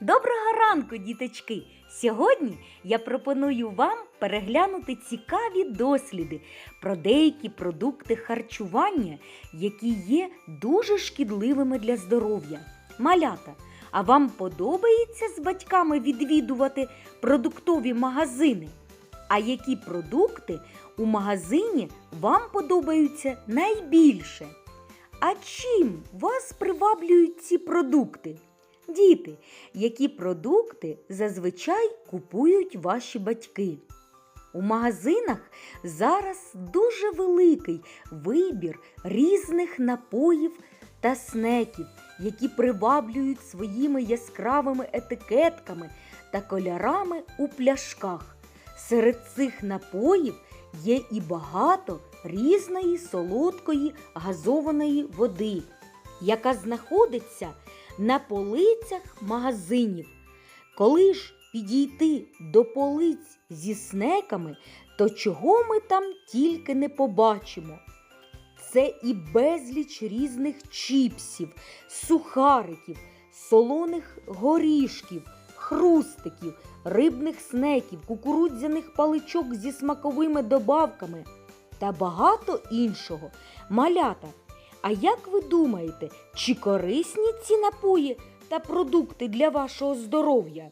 Доброго ранку, діточки! Сьогодні я пропоную вам переглянути цікаві досліди про деякі продукти харчування, які є дуже шкідливими для здоров'я. Малята, а вам подобається з батьками відвідувати продуктові магазини? А які продукти у магазині вам подобаються найбільше? А чим вас приваблюють ці продукти? Діти, які продукти зазвичай купують ваші батьки? У магазинах зараз дуже великий вибір різних напоїв та снеків, які приваблюють своїми яскравими етикетками та кольорами у пляшках. Серед цих напоїв є і багато різної солодкої газованої води, яка знаходиться на полицях магазинів. Коли ж підійти до полиць зі снеками, то чого ми там тільки не побачимо. Це і безліч різних чіпсів, сухариків, солоних горішків, хрустиків, рибних снеків, кукурудзяних паличок зі смаковими добавками та багато іншого. Малята, а як ви думаєте, чи корисні ці напої та продукти для вашого здоров'я?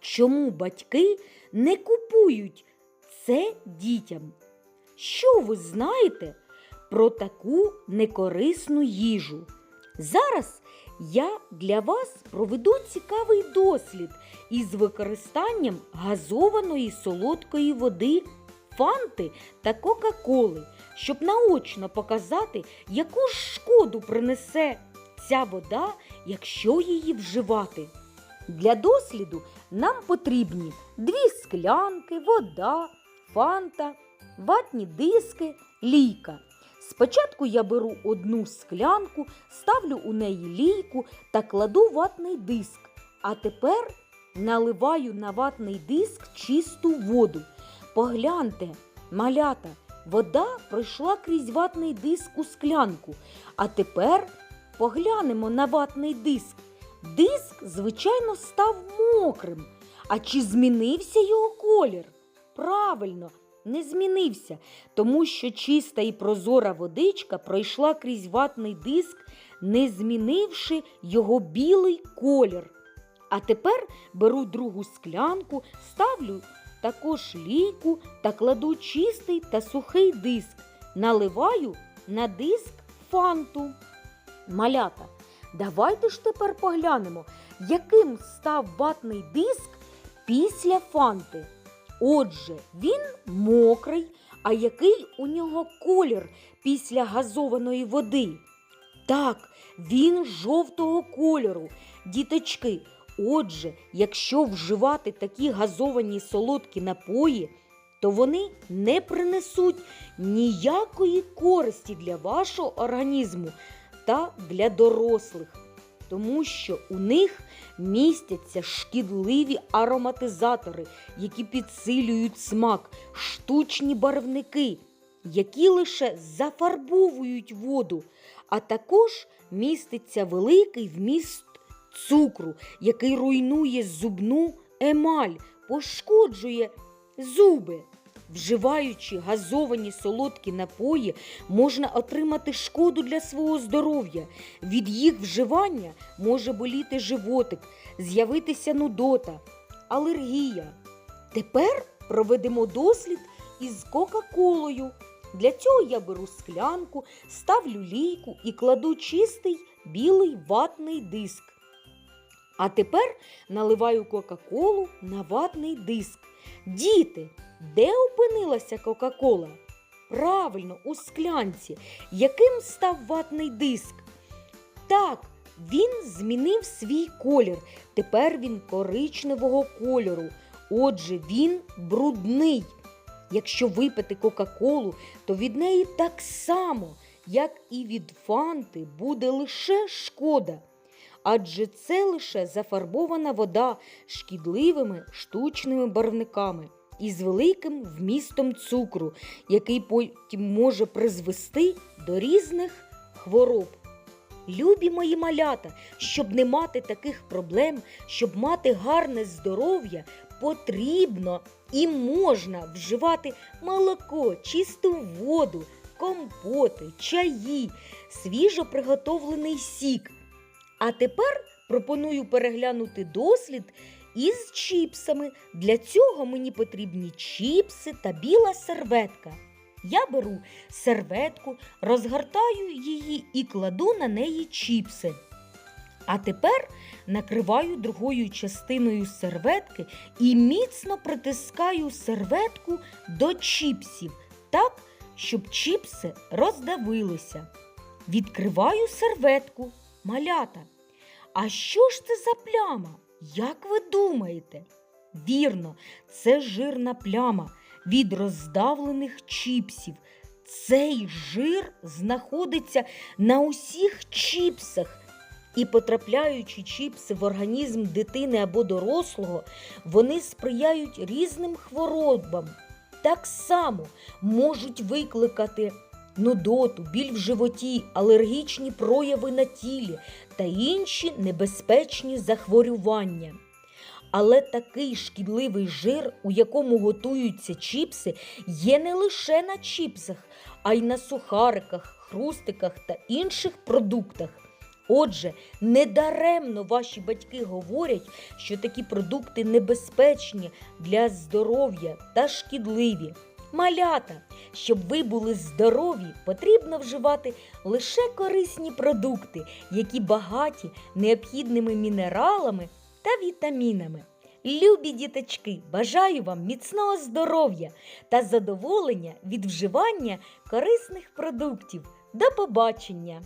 Чому батьки не купують це дітям? Що ви знаєте про таку некорисну їжу? Зараз я для вас проведу цікавий дослід із використанням газованої солодкої води, фанти та Кока-Коли, щоб наочно показати, яку ж шкоду принесе ця вода, якщо її вживати. Для досліду нам потрібні дві склянки, вода, фанта, ватні диски, лійка. Спочатку я беру одну склянку, ставлю у неї лійку та кладу ватний диск. А тепер наливаю на ватний диск чисту воду. Погляньте, малята, вода пройшла крізь ватний диск у склянку. А тепер поглянемо на ватний диск. Диск, звичайно, став мокрим. А чи змінився його колір? Правильно, не змінився, тому що чиста і прозора водичка пройшла крізь ватний диск, не змінивши його білий колір. А тепер беру другу склянку, ставлю також лійку та кладу чистий та сухий диск. Наливаю на диск фанту. Малята, давайте ж тепер поглянемо, яким став ватний диск після фанти. Отже, він мокрий, а який у нього колір після газованої води? Так, він жовтого кольору. Діточки, отже, якщо вживати такі газовані солодкі напої, то вони не принесуть ніякої користі для вашого організму та для дорослих, тому що у них містяться шкідливі ароматизатори, які підсилюють смак, штучні барвники, які лише зафарбовують воду, а також міститься великий вміст цукру, який руйнує зубну емаль, пошкоджує зуби. Вживаючи газовані солодкі напої, можна отримати шкоду для свого здоров'я. Від їх вживання може боліти животик, з'явитися нудота, алергія. Тепер проведемо дослід із Кока-Колою. Для цього я беру склянку, ставлю лійку і кладу чистий білий ватний диск. А тепер наливаю Кока-Колу на ватний диск. Діти, де опинилася Кока-Кола? Правильно, у склянці. Яким став ватний диск? Так, він змінив свій колір. Тепер він коричневого кольору. Отже, він брудний. Якщо випити Кока-Колу, то від неї так само, як і від фанти, буде лише шкода. Адже це лише зафарбована вода шкідливими штучними барвниками із великим вмістом цукру, який потім може призвести до різних хвороб. Любі мої малята, щоб не мати таких проблем, щоб мати гарне здоров'я, потрібно і можна вживати молоко, чисту воду, компоти, чаї, свіжо приготовлений сік. А тепер пропоную переглянути дослід із чіпсами. Для цього мені потрібні чіпси та біла серветка. Я беру серветку, розгортаю її і кладу на неї чіпси. А тепер накриваю другою частиною серветки і міцно притискаю серветку до чіпсів так, щоб чіпси роздавилися. Відкриваю серветку, малята. А що ж це за пляма? Як ви думаєте? Вірно, це жирна пляма від роздавлених чіпсів. Цей жир знаходиться на усіх чіпсах. І потрапляючи чіпси в організм дитини або дорослого, вони сприяють різним хворобам. Так само можуть викликати нудоту, біль в животі, алергічні прояви на тілі та інші небезпечні захворювання. Але такий шкідливий жир, у якому готуються чіпси, є не лише на чіпсах, а й на сухариках, хрустиках та інших продуктах. Отже, недаремно ваші батьки говорять, що такі продукти небезпечні для здоров'я та шкідливі. Малята, щоб ви були здорові, потрібно вживати лише корисні продукти, які багаті необхідними мінералами та вітамінами. Любі діточки, бажаю вам міцного здоров'я та задоволення від вживання корисних продуктів. До побачення!